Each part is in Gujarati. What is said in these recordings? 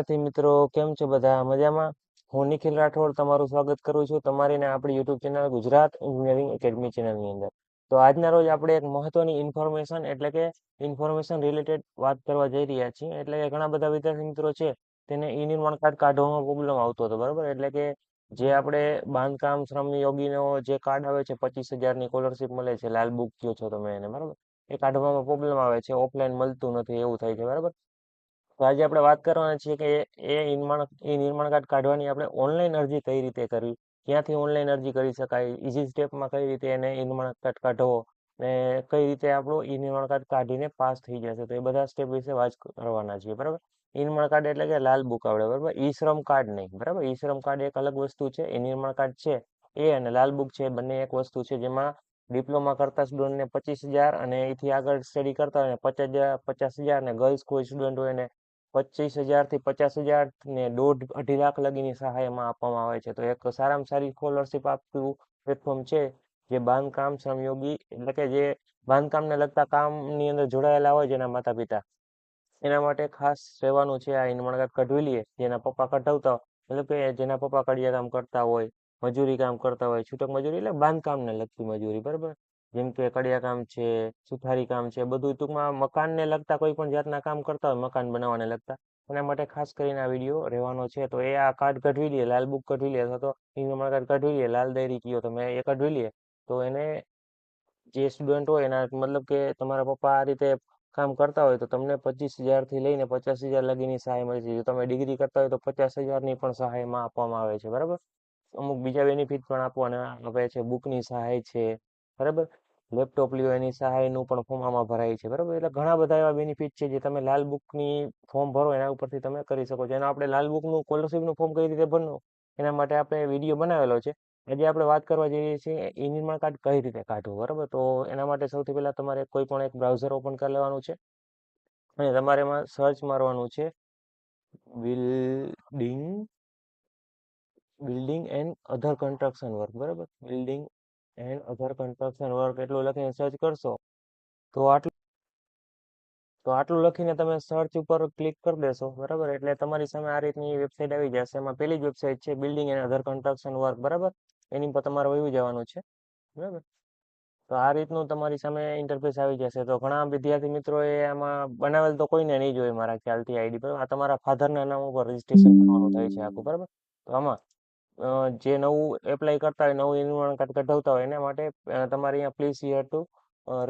વિદ્યાર્થી મિત્રો, કેમ છો બધા? મજામાં? હું નિખિલ રાઠોડ તમારું સ્વાગત કરું છું તમારી ને આપણી YouTube channel Gujarat engineering academy ચેનલની અંદર. તો આજના રોજ આપણે એક મહત્વની ઇન્ફોર્મેશન એટલે કે ઇન્ફોર્મેશન રિલેટેડ વાત કરવા જઈ રહ્યા છીએ. એટલે કે ઘણા બધા વિદ્યાર્થી મિત્રો છે તેને ઈ નિર્માણ કાર્ડ કાઢવામાં પ્રોબ્લેમ આવતો હતો, બરાબર? એટલે કે જે આપણે બાંધકામ શ્રમ યોગીનો જે કાર્ડ આવે છે, પચીસ હજારની સ્કોલરશીપ મળે છે, લાલ બુક કયો છો તમે એને, બરાબર? એ કાઢવામાં પ્રોબ્લેમ આવે છે ઓફલાઈન મળતું નથી, એવું થાય છે, બરાબર? તો આજે આપણે વાત કરવાના છીએ કે એ નિર્માણ એ નિર્માણ કાર્ડ કાઢવાની આપણે ઓનલાઈન અરજી કઈ રીતે કરવી? ક્યાંથી ઓનલાઈન અરજી કરી શકાય? ઇઝી સ્ટેપમાં કઈ રીતે એને ઈ નિર્માણ કાર્ડ કાઢવો? ને કઈ રીતે આપણું ઈ નિર્માણ કાર્ડ કાઢીને પાસ થઈ જશે? તો એ બધા સ્ટેપ વિશે વાત કરવાના છીએ, બરાબર? ઈ નિર્માણ કાર્ડ એટલે કે લાલ બુક આવડે બરાબર? ઈ શ્રમ કાર્ડ નહીં, બરાબર? ઈ શ્રમ કાર્ડ એક અલગ વસ્તુ છે. એ નિર્માણ કાર્ડ છે, એ અને લાલ બુક છે બંને એક વસ્તુ છે, જેમાં ડિપ્લોમા કરતા સ્ટુડન્ટને પચીસ હજાર અને એથી આગળ સ્ટડી કરતા હોય પચાસ હજાર પચાસ હજાર ને ગર્લ્સ કોઈ સ્ટુડન્ટ હોય એને પચીસ હજારથી પચાસ હજાર ને દોઢ અઢી લાખ લગીની સહાયમાં આપવામાં આવે છે. તો એક સારામાં સારી સ્કોલરશીપ આપતું પ્લેટફોર્મ છે જે બાંધકામ શ્રમયોગી એટલે કે જે બાંધકામને લગતા કામની અંદર જોડાયેલા હોય જેના માતા પિતા એના માટે ખાસ રહેવાનું છે આ ઇનમણગત કાર્ડ કઢવી લઈએ જેના પપ્પા કઢાવતા એટલે કે જેના પપ્પા કડિયા કામ કરતા હોય, મજૂરી કામ કરતા હોય, છૂટક મજૂરી એટલે બાંધકામને લગતી મજૂરી, બરાબર? જેમ કે કડિયા કામ છે, સુથારી કામ છે, બધું ટૂંકમાં મકાનને લગતા કોઈ પણ જાતના કામ કરતા હોય, મકાન બનાવવાને લગતા. એના માટે ખાસ કરીને આ વીડિયો રહેવાનો છે. તો એ આ કાર્ડ કઢવી લઈએ લાલ બુક કઢવી લે, અથવા તો નિર્માણ કાર્ડ કઢવી લે, લાલ ડાયરી કયો તમે એ કઢવી લે. તો એને જે સ્ટુડન્ટ હોય, એના મતલબ કે તમારા પપ્પા આ રીતે કામ કરતા હોય, તો તમને પચીસ હજારથી લઈને પચાસ હજાર લગીની સહાય મળી છે જો તમે ડિગ્રી કરતા હોય, તો પચાસ હજારની પણ સહાયમાં આપવામાં આવે છે. બરાબર? અમુક બીજા બેનિફિટ પણ આપવાના આવે છે. બુકની સહાય છે. બરાબર? લેપટોપ લ્યો, એની સહાયનું પણ ફોર્મ આમાં ભરાય છે, બરાબર? એટલે ઘણા બધા એવા બેનિફિટ છે જે તમે લાલ બુકની ફોર્મ ભરો, એના ઉપરથી તમે કરી શકો છો. એના આપણે લાલ બુકનું સ્કોલરશીપનું ફોર્મ કઈ રીતે ભરવું? એના માટે આપણે વીડિયો બનાવેલો છે. આજે આપણે વાત કરવા જઈએ છીએ ઈ નિર્માણ કાર્ડ કઈ રીતે કાઢવું, બરાબર? તો એના માટે સૌથી પહેલાં તમારે કોઈ પણ એક બ્રાઉઝર ઓપન કરી લેવાનું છે. અને તમારે એમાં સર્ચ મારવાનું છે building building and other construction work બરાબર? Building and other construction work એટલું લખીને સર્ચ કરશો, તો આટલું તો આટલું લખીને તમે સર્ચ ઉપર ક્લિક કરી દેશો, બરાબર? એટલે તમારી સામે આ રીતની વેબસાઇટ આવી જશે. એમાં પેલી જ વેબસાઇટ છે building and other construction work બરાબર? એની પર તમારે વયું જવાનું છે, બરાબર? તો આ રીતનું તમારી સામે ઇન્ટરફેસ આવી જશે. તો ઘણા વિદ્યાર્થી મિત્રોએ આમાં બનાવેલ તો કોઈને નહીં જોઈએ મારા ખ્યાલથી આઈડી, બરાબર? આ તમારા ફાધરના નામ ઉપર રજીસ્ટ્રેશન કરવાનું થાય છે આખું, બરાબર? તો આમાં જે નવું એપ્લાય કરતા હોય, નવું નિર્માણ કાર્ડ કઢાવતા હોય, એના માટે તમારે અહીંયા પ્લીઝ હિયર ટુ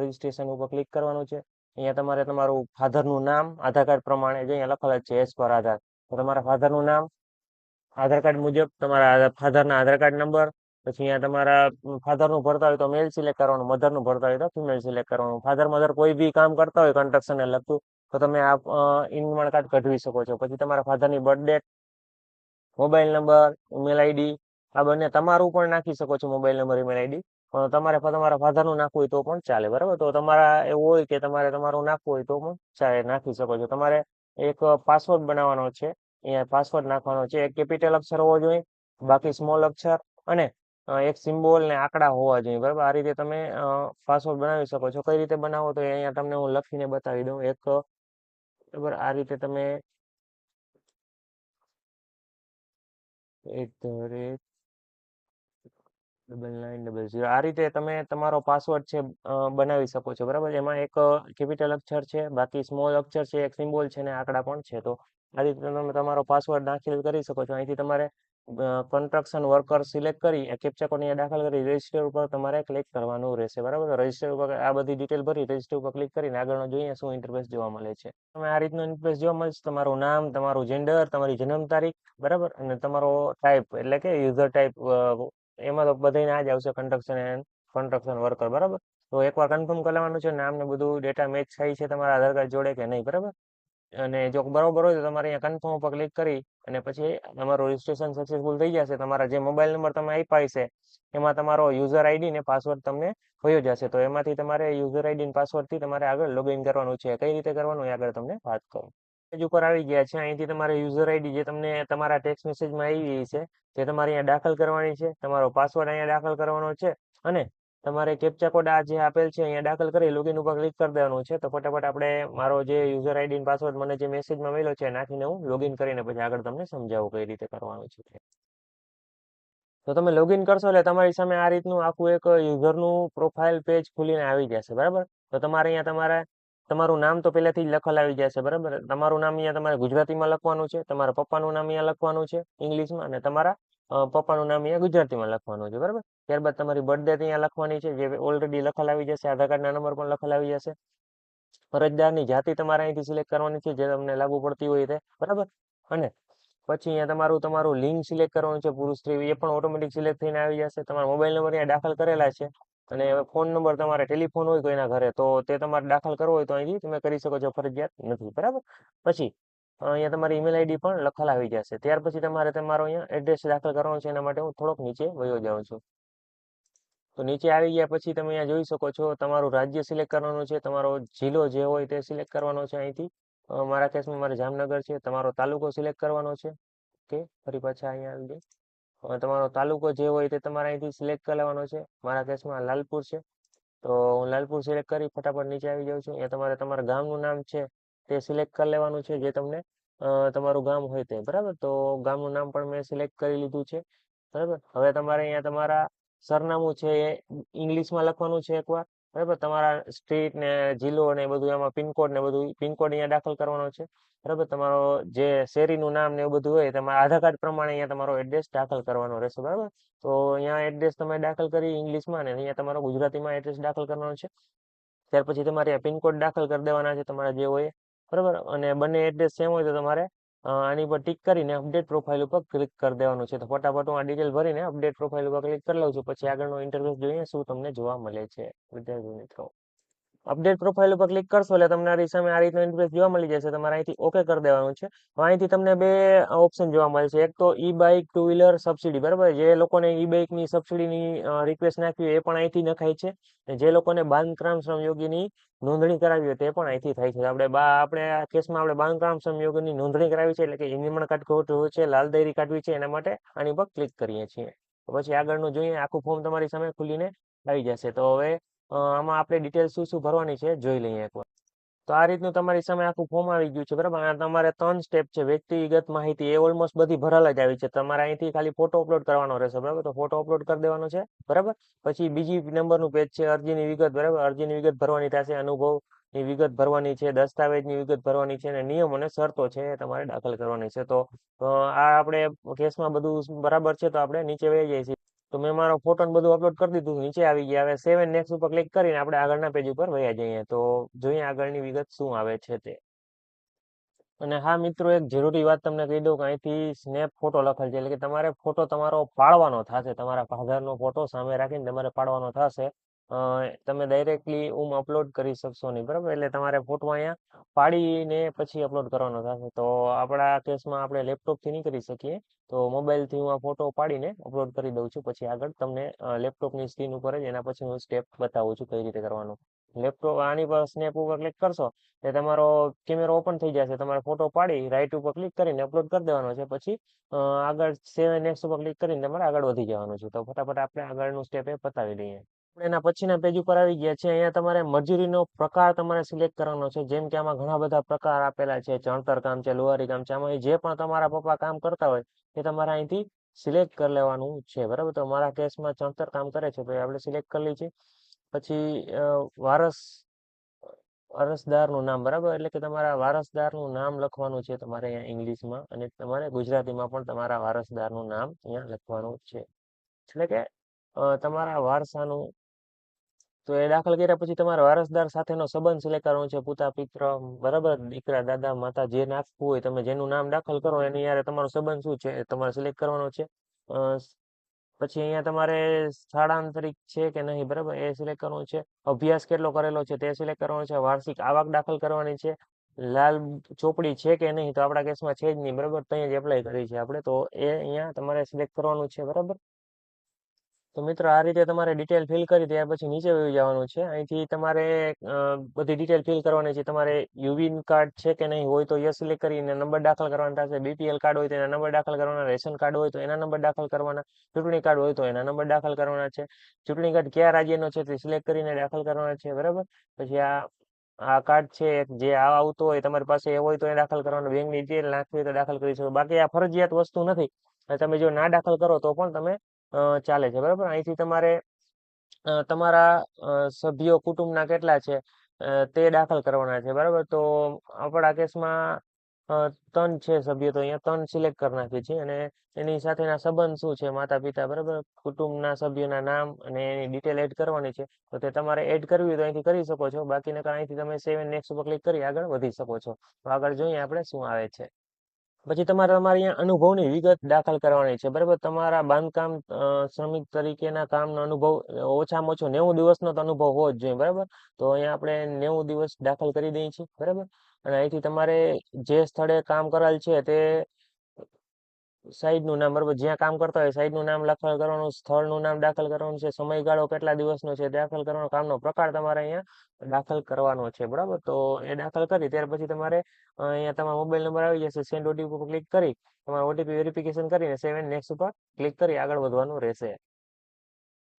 રજીસ્ટ્રેશન ઉપર ક્લિક કરવાનું છે. અહીંયા તમારે તમારું ફાધરનું નામ, આધાર કાર્ડ પ્રમાણે જે અહીંયા લખેલ છે એસ પર આધાર. તો તમારા ફાધરનું નામ, આધાર કાર્ડ મુજબ તમારા ફાધરના આધાર કાર્ડ નંબર પછી અહીંયા તમારા ફાધરનું ભરતા હોય તો મેલ સિલેક્ટ કરવાનું મધરનું ભરતા હોય તો ફિમેલ સિલેક્ટ કરવાનું. ફાધર મધર કોઈ બી કામ કરતા હોય કન્સ્ટ્રક્શનને લગતું, તો તમે આ નિર્માણ કાર્ડ કઢવી શકો છો. પછી તમારા ફાધરની birth date mobile number, email ID, આ બંને તમારું પણ નાખી શકો છો મોબાઈલ નંબર, ઈમેલ આઈડી. પણ તમારે તમારા ફાધરનું નાખવું હોય તો પણ ચાલે, બરાબર? તો તમારા એવું હોય કે તમારે તમારું નાખવું હોય તો પણ ચાલે, નાખી શકો છો. તમારે એક પાસવર્ડ બનાવવાનો છે. અહીંયા પાસવર્ડ નાખવાનો છે. એક કેપિટલ અક્ષર હોવો જોઈએ, બાકી સ્મોલ અક્ષર અને એક સિમ્બોલ ને આંકડા હોવા જોઈએ, બરાબર? આ રીતે તમે પાસવર્ડ બનાવી શકો છો. કઈ રીતે બનાવો તો અહીંયા તમને હું લખીને બતાવી દઉં. એક, બરાબર? આ રીતે તમે at the rate double nine, double zero. આ રીતે તમે તમારો પાસવર્ડ છે બનાવી શકો છો, બરાબર? એમાં એક કેપિટલ અક્ષર છે, બાકી સ્મોલ અક્ષર છે, એક સિમ્બોલ છે ને આંકડા પણ છે. તો આ રીતે તમે તમારો પાસવર્ડ દાખલ કરી શકો છો. અહીંથી તમારે કન્સ્ટ્રક્શન વર્કર સિલેક્ટ કરી કેપ્ચા કોડ અહીંયા દાખલ કરી રજિસ્ટર ઉપર તમારે ક્લિક કરવાનું રહેશે, બરાબર? રજિસ્ટર ઉપર આ બધી ડિટેલ ભરી રજિસ્ટર ઉપર ક્લિક કરીને આગળનો જોઈએ શું ઇન્ટરફેસ જોવા મળે છે. તમે આ રીતનો ઇન્ટરફેસ જોવા મળશે, તમારું નામ, તમારું જેન્ડર તમારી જન્મ તારીખ, બરાબર? અને તમારો ટાઈપ એટલે કે યુઝર ટાઈપ એમાં તો બધાને આ જ આવશે કન્સ્ટ્રક્શન એન્ડ કન્સ્ટ્રક્શન વર્કર બરાબર? તો એકવાર કન્ફર્મ કરવાનું છે, નામ ને બધું ડેટા મેચ થાય છે તમારા આધાર કાર્ડ જોડે કે નહીં, બરાબર? અને જો બરોબર હોય તો તમારે અહીંયા કન્ફર્મ ઉપર ક્લિક કરી અને પછી તમારું રજીસ્ટ્રેશન સક્સેસફુલ થઈ જશે. તમારા જે મોબાઈલ નંબર તમે આપ્યા છે એમાં તમારો યુઝર આઈડી ને પાસવર્ડ તમને વયો જશે. તો એમાંથી તમારે યુઝર આઈડી ને પાસવર્ડથી તમારે આગળ લોગિન કરવાનું છે. કઈ રીતે કરવાનું એ આગળ તમને વાત કરું. પેજ ઉપર આવી ગયા છે. અહીંથી તમારે યુઝર આઈડી જે તમને તમારા ટેક્સ મેસેજમાં આવી છે જે તમારે અહીંયા દાખલ કરવાની છે. તમારો પાસવર્ડ અહીંયા દાખલ કરવાનો છે અને તમારે કેપ્ચા કોડ આ જે આપેલ છે, અહીંયા દાખલ કરી લોગિન ઉપર ક્લિક કરી દેવાનું છે. તો ફટાફટ આપણે મારો જે યુઝર આઈડી પાસવર્ડ મને જે મેસેજમાં મળ્યો છે નાખીને હું લોગિન કરીને પછી આગળ તમને સમજાવું કઈ રીતે કરવાનું છે. તો તમે લોગિન કરશો એટલે તમારી સામે આ રીતનું આખું એક યુઝરનું પ્રોફાઇલ પેજ ખુલીને આવી જશે, બરાબર? તો તમારે અહીંયા તમારે, તમારું નામ તો પહેલેથી જ લખેલ આવી જશે, બરાબર? તમારું નામ અહીંયા તમારે ગુજરાતીમાં લખવાનું છે, તમારા પપ્પાનું નામ અહીંયા લખવાનું છે, ઇંગ્લિશમાં, અને તમારા પપ્પાનું નામ અહીંયા ગુજરાતીમાં લખવાનું છે, બરાબર? ત્યારબાદ તમારી બર્થડે અહીંયા લખવાની છે, જે ઓલરેડી લખેલ આવી જશે, આધાર કાર્ડના નંબર પણ લખેલ આવી જશે. અરજદારની જાતિ તમારે અહીંથી સિલેક્ટ કરવાની છે, જે તમને લાગુ પડતી હોય તે, બરાબર? અને પછી અહીંયા તમારું તમારું લિંક સિલેક્ટ કરવાનું છે, પુરુષ સ્ત્રી, એ પણ ઓટોમેટિક સિલેક્ટ થઈને આવી જશે. તમારા મોબાઈલ નંબર અહીંયા દાખલ કરેલા છે, અને ફોન નંબર તમારે ટેલિફોન હોય કોઈના ઘરે, તો તે તમારે દાખલ કરવો હોય તો અહીંથી તમે કરી શકો છો ફરજિયાત નથી, બરાબર? પછી અહીંયા તમારી ઈમેલ આઈડી પણ લખેલ આવી જશે. ત્યાર પછી તમારે તમારો અહીંયા એડ્રેસ દાખલ કરવાનો છે, એના માટે હું થોડોક નીચે વયો જાઉં છું. તો નીચે આવી ગયા પછી તમે અહીંયા જોઈ શકો છો, તમારું રાજ્ય સિલેક્ટ કરવાનું છે, તમારો જિલ્લો જે હોય તે સિલેક્ટ કરવાનો છે અહીંથી. મારા કેસમાં મારે જામનગર છે, તમારો તાલુકો સિલેક્ટ કરવાનો છે. ઓકે, ફરી પાછા અહીંયા આવી જાય તમારો તાલુકો જે હોય તે તમારે અહીંથી સિલેક્ટ કરી છે. મારા કેસમાં લાલપુર છે. તો હું લાલપુર સિલેક્ટ કરી ફટાફટ નીચે આવી જાઉં છું. અહીંયા તમારે તમારા ગામનું નામ છે તે સિલેક્ટ કરી લેવાનું છે જે તમને તમારું ગામ હોય તે, બરાબર? તો ગામનું નામ પણ મેં સિલેક્ટ કરી લીધું છે, બરાબર? હવે તમારે અહીંયા તમારા સરનામું છે એ ઇંગ્લિશમાં લખવાનું છે એકવાર, બરાબર? તમારા સ્ટ્રીટ ને, જિલ્લો ને બધું એમાં પિનકોડ ને બધું, પિનકોડ અહીંયા દાખલ કરવાનો છે, બરાબર? તમારો જે શેરીનું નામ ને એવું બધું હોય, તમારા આધાર કાર્ડ પ્રમાણે અહીંયા તમારો એડ્રેસ દાખલ કરવાનો રહેશે, બરાબર? તો અહીંયા એડ્રેસ તમે દાખલ કરી ઇંગ્લિશમાં ને, અહીંયા તમારો ગુજરાતીમાં એડ્રેસ દાખલ કરવાનો છે, ત્યાર પછી તમારે પિનકોડ દાખલ કરી દેવાના છે, તમારા જે હોય. બરાબર? અને બંને એડ્રેસ સેમ હોય તો તમારે આની પર ટીક કરીને અપડેટ પ્રોફાઇલ ઉપર ક્લિક કરી દેવાનું છે. તો ફટાફટ હું આ ડિટેલ ભરીને અપડેટ પ્રોફાઇલ ઉપર ક્લિક કરી લઉં છું. પછી આગળનો ઇન્ટરવ્યુ જોઈએ શું તમને જોવા મળે છે. વિદ્યાર્થી મિત્રો. અપડેટ પ્રોફાઇલ ઉપર ક્લિક કરશો એટલે તમને આની સામે આ રીતનો ઇન્ટરફેસ જોવા મળી જશે. તમારે અહીંથી ઓકે કરી દેવાનું છે. હવે અહીંથી તમને બે ઓપ્શન જોવા મળે છે એક તો E bike two wheeler subsidy બરાબર? જે લોકોને ઈ બાઇકની સબસિડીની રિક્વેસ્ટ નાખવી હોય એ પણ અહીંથી નખાય છે. જે લોકોને બાંધકામ શ્રમયોગીની નોંધણી કરાવી હોય તે પણ અહીંથી થાય છે. આપણે બા, આપણે આ કેસમાં આપણે બાંધકામ શ્રમયોગીની નોંધણી કરાવી છે એટલે કે નિર્માણ કાર્ડ ખોટું છે, લાલ દૈરી કાઢવી છે, એના માટે આની પર ક્લિક કરીએ છીએ. પછી આગળનું જોઈએ, આખું ફોર્મ તમારી સામે ખુલીને આવી જશે. તો હવે આમાં આપણે ડિટેલ શું શું ભરવાની છે, જોઈ લઈએ એકવાર. તો આ રીતનું તમારી સામે આખું ફોર્મ આવી ગયું છે, બરાબર? આ તમારે ત્રણ સ્ટેપ છે, વ્યક્તિગત માહિતી, એ ઓલમોસ્ટ બધી ભરાલા જ આવી છે. તમારે અહીંથી ખાલી ફોટો અપલોડ કરવાનો રહેશે, બરાબર? તો ફોટો અપલોડ કરી દેવાનો છે, બરાબર? પછી બીજી નંબરનું પેજ છે, અરજીની વિગત, બરાબર? અરજીની વિગત ભરવાની થશે, અનુભવની વિગત ભરવાની છે, દસ્તાવેજની વિગત ભરવાની છે, અને નિયમ અને શરતો છે તમારે દાખલ કરવાની છે. તો આ આપણે કેસમાં બધું બરાબર છે, તો આપણે નીચે વહી જઈએ છીએ. તો મેં મારો ફોટો ને બધું અપલોડ કરી દીધું. નીચે આવી ગયા. હવે સેવન નેક્સ્ટ ઉપર ક્લિક કરીને આપણે આગળના પેજ ઉપર વયા જઈએ. તો જોઈએ આગળની વિગત શું આવે છે તે. અને હા મિત્રો, એક જરૂરી વાત તમને કહી દઉં કે અહીંથી સ્નેપ ફોટો લખેલ છે. એટલે કે તમારે ફોટો તમારો પાડવાનો થશે. તમારા ફાધરનો ફોટો સામે રાખીને તમારે પાડવાનો થશે. તમે ડાયરેક્ટલી ઉમ અપલોડ કરી શકશો નહીં, બરાબર? એટલે તમારે ફોટો અહીંયા પાડીને પછી અપલોડ કરવાનો થશે. તો આપણા કેસમાં આપણે લેપટોપથી નહીં કરી શકીએ. તો મોબાઈલથી હું આ ફોટો પાડીને અપલોડ કરી દઉં છું. પછી આગળ તમને લેપટોપની સ્ક્રીન ઉપર જ એના પછી હું સ્ટેપ બતાવું છું કઈ રીતે કરવાનું. લેપટોપ આની પર સ્નેપ ઉપર ક્લિક કરશો, એટલે તમારો કેમેરો ઓપન થઈ જશે. તમારે ફોટો પાડી રાઈટ ઉપર ક્લિક કરીને અપલોડ કરી દેવાનો છે. પછી આગળ સેવ નેક્સ્ટ ઉપર ક્લિક કરીને તમારે આગળ વધી જવાનું છે. તો ફટાફટ આપણે આગળનું સ્ટેપ એ પતાવી દઈએ. એના પછીના પેજ ઉપર આવી ગયા છે અહીંયા તમારે મજૂરીનો પ્રકાર તમારે સિલેક્ટ કરવાનો છે. જેમ કે આમાં ઘણા બધા પ્રકાર આપેલા છે. ચણતર કામ છે, લુહારી કામ છે. આમાં જે પણ તમારા પપ્પા કામ કરતા હોય એ તમારે અહીંથી સિલેક્ટ કરી લેવાનું છે. બરાબર? તો મારા કેસમાં ચણતર કામ કરે છે. તો આપણે સિલેક્ટ કરી લઈએ છીએ. પછી વારસ, વારસદારનું નામ. બરાબર? એટલે કે તમારા વારસદારનું નામ લખવાનું છે તમારે અહીંયા ઇંગ્લિશમાં. અને તમારે ગુજરાતીમાં પણ તમારા વારસદારનું નામ અહીંયા લખવાનું છે. એટલે કે તમારા વારસાનું તો એ દાખલ કર્યા પછી તમારે વારસદાર સાથેનો સંબંધ સિલેક્ટ કરવાનો છે પોતા પિત્ર બરાબર? દીકરા દાદા માતા જે નાખવું હોય તમે જેનું નામ દાખલ કરો એની યારે તમારો સંબંધ શું છે તમારે સિલેક્ટ કરવાનો છે. પછી અહીંયા તમારે સ્થળાંતરિત છે કે નહીં બરાબર? એ સિલેક્ટ કરવાનું છે. અભ્યાસ કેટલો કરેલો છે તે સિલેક્ટ કરવાનો છે. વાર્ષિક આવક દાખલ કરવાની છે. લાલ ચોપડી છે કે નહીં તો આપણા કેસમાં છે જ નહીં બરાબર? ત્યાં જ એપ્લાય કરી છે આપણે. તો એ અહીંયા તમારે સિલેક્ટ કરવાનું છે બરાબર? તો મિત્રો આ રીતે તમારે ડિટેલ ફિલ કરી ત્યાર પછી નીચે વહી જવાનું છે. અહીંથી તમારે બધી ડિટેલ ફિલ કરવાની છે. તમારે યુવિન કાર્ડ છે કે નહીં હોય તો યસ સિલેક્ટ કરીને નંબર દાખલ કરવાના થશે. બીપીએલ કાર્ડ હોય તો એના નંબર દાખલ કરવાના. રેશન કાર્ડ હોય તો એના નંબર દાખલ કરવાના. ચૂંટણી કાર્ડ હોય તો એના નંબર દાખલ કરવાના છે. ચૂંટણી કાર્ડ કયા રાજ્યનો છે તે સિલેક્ટ કરીને દાખલ કરવાના છે. બરાબર? પછી આ આ કાર્ડ છે જે આવતો હોય, તમારી પાસે એ હોય તો એ દાખલ કરવાનું. બેંકની ડિટેલ નાખવી તો દાખલ કરી શકો. બાકી આ ફરજિયાત વસ્તુ નથી. તમે જો ના દાખલ કરો તો પણ તમે ચાલે છે, બરાબર? અહીંથી તમારે તમારા સભ્યો, કુટુંબના કેટલા છે તે દાખલ કરવાના છે, બરાબર? તો આપણા કેસમાં ત્રણ છે સભ્યો, તો અહીંયા ત્રણ સિલેક્ટ કરી નાખીએ છીએ અને એની સાથેના સંબંધ શું છે માતા પિતા બરાબર? કુટુંબના સભ્યોના નામ અને એની ડિટેલ એડ કરવાની છે, તો તે તમારે એડ કરવી હોય તો અહીંથી કરી શકો છો બાકીના કારણે અહીંથી તમે સેવ નેક્સ્ટ ઉપર ક્લિક કરી આગળ વધી શકો છો. તો આગળ જોઈએ આપણે શું આવે છે. પછી તમારે તમારી અહીંયા અનુભવની વિગત દાખલ કરવાની છે, બરાબર? તમારા બાંધકામ શ્રમિક તરીકેના કામનો અનુભવ ઓછામાં ઓછો નેવું દિવસનો તો અનુભવ હોવો જ જોઈએ, બરાબર? તો અહીંયા આપણે નેવું દિવસ દાખલ કરી દઈએ છીએ, બરાબર? અને અહીંથી તમારે જે સ્થળે કામ કરેલ છે તે સાઈડનું નામ, બરાબર, જ્યાં કામ કરતા હોય સાઈડનું નામ દાખલ કરવાનું, સ્થળનું નામ દાખલ કરવાનું છે, સમયગાળો કેટલા દિવસનો છે, દાખલ કરવાનો, કામનો પ્રકાર તમારે અહીંયા દાખલ કરવાનો છે, બરાબર? તો એ દાખલ કરી, ત્યાર પછી તમારે અહીંયા તમારો મોબાઈલ નંબર આવી જશે સેન્ડ ઓટીપી ઉપર ક્લિક કરી, તમારો ઓટીપી વેરિફિકેશન કરીને સેવન નેક્સ્ટ ઉપર ક્લિક કરી આગળ વધવાનું રહેશે.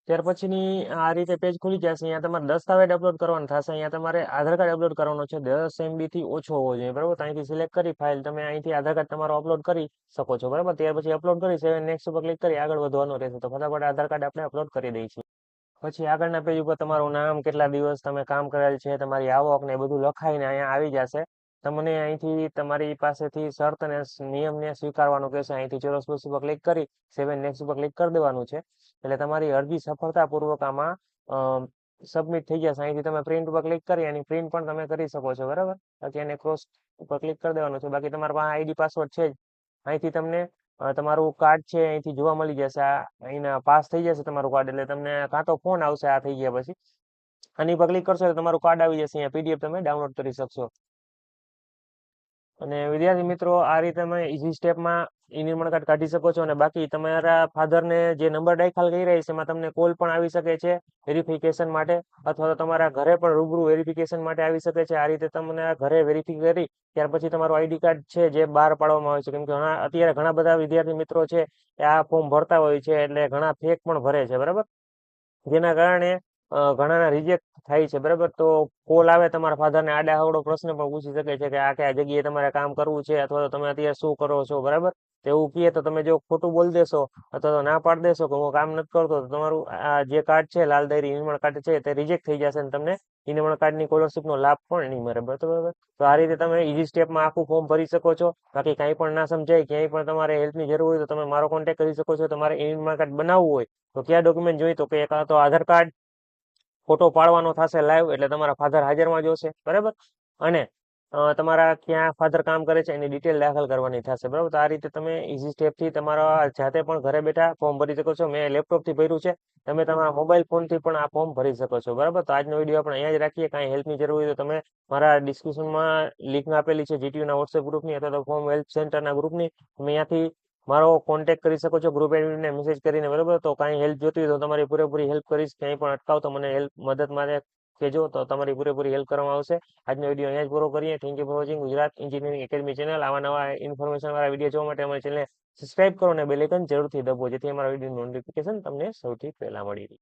ત્યાર પછીની આ રીતે પેજ ખુલી જશે, અહીંયા તમારે દસ્તાવેજ અપલોડ કરવાનો થશે. અહીંયા તમારે આધાર કાર્ડ અપલોડ કરવાનો છે. દસ એમબી થી ઓછો હોવો જોઈએ, બરાબર? તો અહીંથી સિલેક્ટ કરી ફાઇલ તમે અહીંથી આધાર કાર્ડ તમારો અપલોડ કરી શકો છો, બરાબર? ત્યાર પછી અપલોડ કરી સેવન નેક્સ્ટ ઉપર ક્લિક કરી, આગળ વધવાનું રહેશે. તો ફટાફટ આધાર કાર્ડ આપણે અપલોડ કરી દઈએ છીએ. પછી આગળના પેજ ઉપર તમારું નામ, કેટલા દિવસ તમે કામ કરેલ છે, તમારી આવક ને બધું લખાઈને અહીંયા આવી જશે. તમને અહીંથી તમારી પાસેથી શરત અને નિયમને સ્વીકારવાનું કહેશે. અહીંથી ચોરસ બસ ઉપર ક્લિક કરી સેવન નેક્સ્ટ ઉપર ક્લિક કરી દેવાનું છે. એટલે તમારી અરજી સફળતાપૂર્વક આમાં સબમિટ થઈ જશે. અહીંથી તમે પ્રિન્ટ ઉપર ક્લિક કરી, એની પ્રિન્ટ પણ તમે કરી શકો છો. બરાબર? બાકી એને ક્રોસ ઉપર ક્લિક કરી દેવાનું છે. બાકી તમારા પાસે આઈડી પાસવર્ડ છે જ. અહીંથી તમને તમારું કાર્ડ છે અહીંથી જોવા મળી જશે. અહીંના પાસ થઈ જશે તમારું કાર્ડ એટલે તમને કાં તો ફોન આવશે, આ થઈ ગયા પછી. આની પર ક્લિક કરશો એટલે તમારું કાર્ડ આવી જશે. અહીંયા પીડીએફ તમે ડાઉનલોડ કરી શકશો. અને વિદ્યાર્થી મિત્રો, આ રીતે તમે ઇઝી સ્ટેપમાં ઈ નિર્માણ કાર્ડ કાઢી શકો છો અને બાકી તમારા ફાધરને જે નંબર દાખલ કરી રહી છે, એમાં તમને કોલ પણ આવી શકે છે વેરિફિકેશન માટે અથવા તો તમારા ઘરે પણ રૂબરૂ વેરિફિકેશન માટે આવી શકે છે. આ રીતે તમને ઘરે વેરીફી કરી ત્યાર પછી તમારું આઈડી કાર્ડ છે જે બહાર પાડવામાં આવે છે. કેમ કે અત્યારે ઘણા બધા વિદ્યાર્થી મિત્રો છે એ આ ફોર્મ ભરતા હોય છે એટલે ઘણા ફેક પણ ભરે છે, બરાબર? જેના કારણે ઘણાના રિજેક્ટ થાય છે, બરાબર? તો કોલ આવે તમારા ફાધરને આડા આવડો પ્રશ્ન પણ પૂછી શકે છે કે આ કયા જગ્યાએ તમારે કામ કરવું છે અથવા તો તમે અત્યારે શું કરો છો, બરાબર? એવું કહીએ તો તમે જો ખોટું બોલી દેશો અથવા તો ના પાડી દેશો કે હું કામ નથી કરતો, તો તમારું આ જે કાર્ડ છે, લાલ દૈરી નિર્માણ કાર્ડ છે, તે રિજેક્ટ થઈ જશે અને તમને નિર્માણ કાર્ડની સ્કોલરશીપનો લાભ પણ નહીં મળે, બરાબર? તો આ રીતે તમે ઇઝી સ્ટેપમાં આખું ફોર્મ ભરી શકો છો. બાકી કાંઈ પણ ના સમજાય, ક્યાંય પણ તમારે હેલ્પની જરૂર હોય તો તમે મારો કોન્ટેક્ટ કરી શકો છો. તમારે નિર્માણ કાર્ડ બનાવવું હોય તો કયા ડોક્યુમેન્ટ જોઈએ? તો કે એક તો આધાર કાર્ડ ફોટો પાડવાનો થશે લાઈવ એટલે તમારા ફાધર હાજરમાં જોશે બરાબર? અને તમારા ક્યાં ફાધર કામ કરે છે એની ડિટેલ દાખલ કરવાની થશે, બરાબર? તો આ રીતે તમે ઈઝી સ્ટેપથી તમારા જાતે પણ ઘરે બેઠા ફોર્મ ભરી શકો છો. મેં લેપટોપથી ભર્યું છે. તમે તમારા મોબાઈલ ફોનથી પણ આ ફોર્મ ભરી શકો છો, બરાબર? તો આજનો વીડિયો આપણે અહીંયા જ રાખીએ. કાંઈ હેલ્પની જરૂર હોય તો તમે મારા ડિસ્ક્રિપ્શનમાં લિંક આપેલી છે જીટીયુના વોટ્સએપ ગ્રુપની અથવા તો ફોર્મ હેલ્પ સેન્ટરના ગ્રુપની તમે અહીંયાથી મારો કોન્ટેક્ટ કરી શકો છો ગ્રુપ એડમિનને મેસેજ કરીને, બરાબર? તો કાંઈ હેલ્પ જોતી હોય તો તમારી પૂરેપૂરી હેલ્પ કરીશ. ક્યાંય પણ અટકાવ તો મને હેલ્પ મદદ માટે કહેજો તો તમારી પૂરેપૂરી હેલ્પ કરવામાં આવશે. આજનો વીડિયો અહીંયા જ પૂરો કરીએ. Thank you for watching Gujarat engineering academy channel આવા નવા ઇન્ફોર્મેશન વાળા વીડિયો જોવા માટે અમારી ચેનલને સબસ્ક્રાઇબ કરો અને બેલેકન જરૂરથી દબો જેથી અમારા વીડિયો નોટિફિકેશન તમને સૌથી પહેલાં મળી રહે.